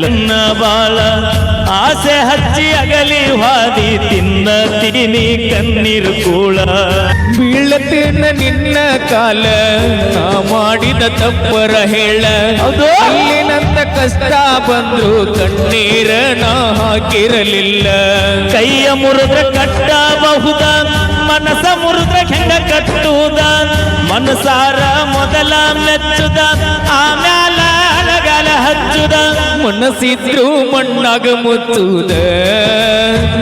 ಲನ್ನ ಬಾಳ ಆಸೆ ಹಚ್ಚಿ ಅಗಲಿ ಹಾದಿ ತಿನ್ನತೀನಿ ಕಣ್ಣೀರು ಕೂಳ. ಬೀಳತೇನ ನಿನ್ನ ಕಾಲ ನಾ ಮಾಡಿದ ತಪ್ಪರ ಹೇಳ. ಅಲ್ಲಿನಂತ ಕಷ್ಟ ಬಂದು ಕಣ್ಣೀರ ನಾ ಹಾಕಿರಲಿಲ್ಲ. ಕೈಯ ಮುರಿದ ಕಟ್ಟಬಹುದ ಮನಸ ಮುರಿದ ಹೆಂಗ ಕಟ್ಟುವುದ ಮನಸಾರ ಮೊದಲ ಮೆಚ್ಚುದ ಆಮ್ಯಾಲ ಅಳಗಾಲ ಹಚ್ಚುದ? ಮನಸ್ಸಿದ್ರು ಮಣ್ಣಾಗ ಮುತ್ತುದ.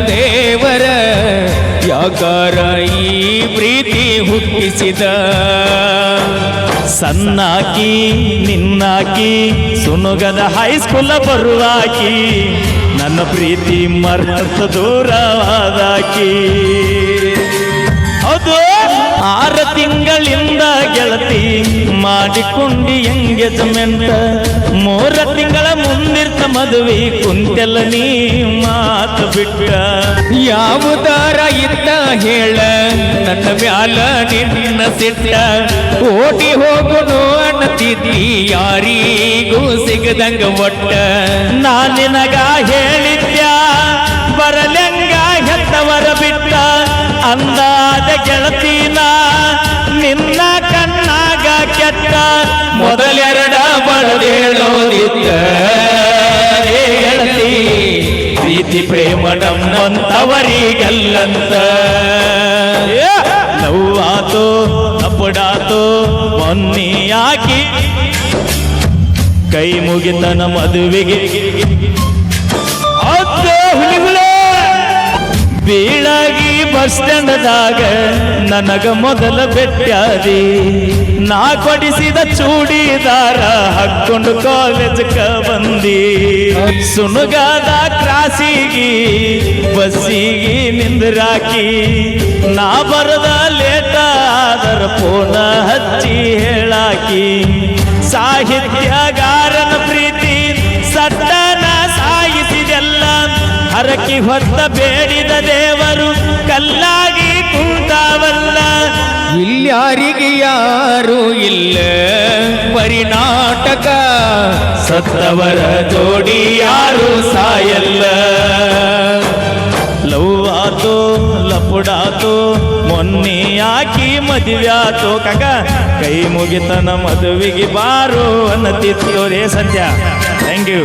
ದೇವರ ಯಾಕಾರ ಈ ಪ್ರೀತಿ ಹುಟ್ಟಿಸಿದ. ಸನ್ನಾಕಿ ನಿನ್ನಾಕಿ, ಸುನುಗದ ಹೈಸ್ಕೂಲ ಬರುವಾಕಿ. ನನ್ನ ಪ್ರೀತಿ ಮರ್ತ ದೂರವಾದಾಕಿ. ಮಾಡಿಕೊಂಡಿ ಎಂಗೇಜ್ಮೆಂಟ್ ಮೂರ ತಿಂಗಳ ಮುಂದಿರ್ತ ಮದುವೆ, ಕುಂತೆಲ್ಲ ನೀ ಮಾತು ಬಿಟ್ಟ. ಯಾವುದಾರ ಇದ್ದ ಹೇಳ, ನನ್ನ ಮ್ಯಾಲ ನಿನ್ನ ಸಿಟ್ಟ. ಓಡಿ ಹೋಗುನು ಅನ್ನತಿದ್ದಿ ಯಾರಿಗೂ ಸಿಗದಂಗ ಒಟ್ಟ. ನಾ ನಿನಗ ಏ ಗೆಳತಿ ಪ್ರೀತಿ ಪ್ರೇಮ ನಮ್ಮಂತವರಿಗಲ್ಲಂತ. ನೋವಾತು ತಪ್ಪಡಾತು ಮೊನ್ನೆಯಾಕಿ ಕೈ ಮುಗಿತನ ಮದುವೆಗೆ ಬೀಳ ಬಸ್ ನನಗೆ ನನಗ ಮೊದಲ ಬೆಟ್ಟಿ ನಾ ಕೊಡಿಸಿದ ಚೂಡಿದಾರ ಹಾಕೊಂಡು ಕಾಲೇಜ್ಗ ಬಂದಿ. ಸುನುಗಾದ ಕ್ರಾಸಿಗಿ, ಬಸ್ಸಿಗಿ ನಿಂದ್ರಾಕಿ. ನಾ ಬರದ ಲೇಟ ಆದರ ಪೋನ ಹಚ್ಚಿ ಹೇಳಾಕಿ. ಸಾಹಿತ್ಯಗಾರನ ಪ್ರೀತಿ ಸಟ್ಟನ ಸಾಯಿಸಿದೆಲ್ಲ. ಹರಕಿ ಹೊತ್ತ ಬೇಡಿದ ದೇವರು ಇಲ್ಯಾರಿಗೆ ಯಾರು ಇಲ್ಲ. ಪರಿನಾಟಕ ಸತ್ತವರ ಜೋಡಿ ಯಾರು ಸಾಯಲ್ಲ. ಲವ್ ಆತು ಲಪುಡಾತು, ಮೊನ್ನೆ ಆಕಿ ಆತು ಕಾಕ. ಕೈ ಮುಗಿತನ ಮದುವೆಗೆ ಬಾರು ಅನ್ನತಿತ್ತು ರೇ ಸತ್ಯ. Thank you